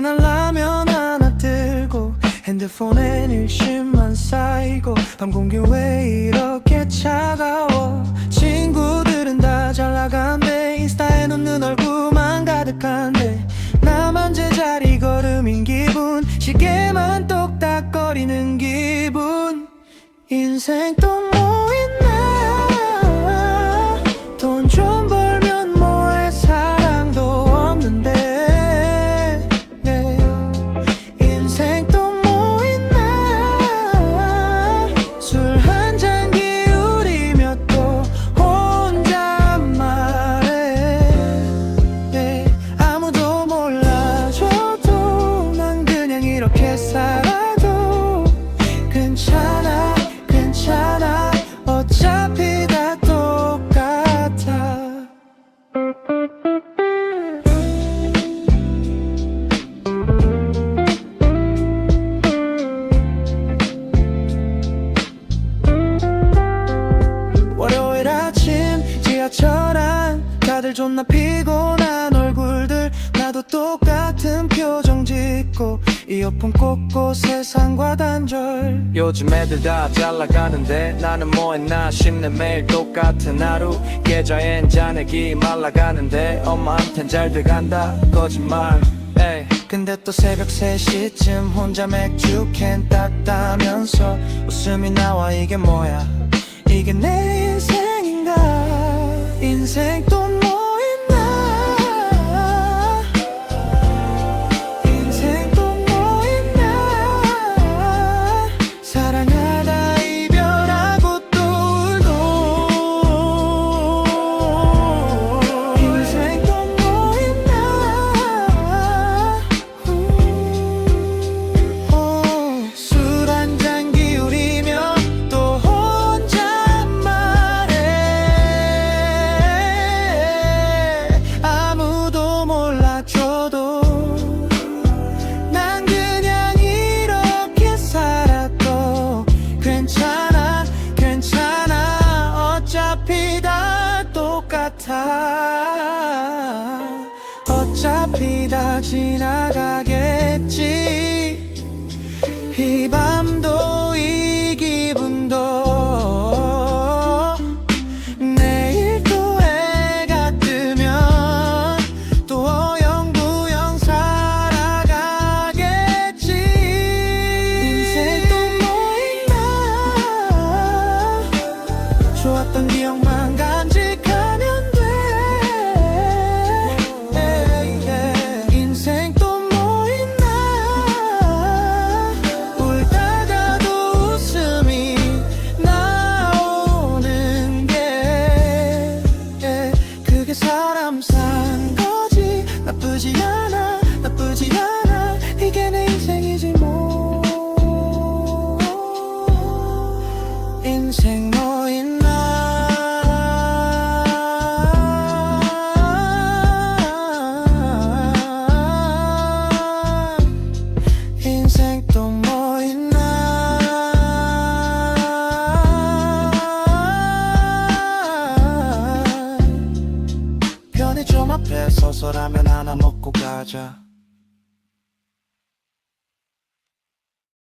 따끈한 라면 하나 들고 핸드폰에 일심만 쌓이고 밤 공기 왜 이렇게 차가워? 친구들은 다 잘나간대. 인스타에 놓는 얼굴만 가득한데 나만 제자리 걸음인 기분. 시계만 똑딱거리는 기분. 인생 또 다들 존나 피곤한 얼굴들. 나도 똑같은 표정 짓고 이어폰 꽂고 세상과 단절. 요즘 애들 다 잘 나가는데 나는 뭐했나 싶네. 매일 똑같은 하루 계좌엔 잔액이 말라가는데 엄마한텐 잘 돼간다. 거짓말. 에이. 근데 또 새벽 3시쯤 혼자 맥주 캔 땄다면서 웃음이 나와 이게 뭐야? 이게 내 인생인가? 인생 또 같아 어차피 다 지나가겠지. 이 밤도 이 기분도 내일 또 해가 뜨면 또 어영부영 살아가겠지. 인생 또뭐 있나 좋았던 기억만 간 앞에 서서 라면 하나 먹고 가자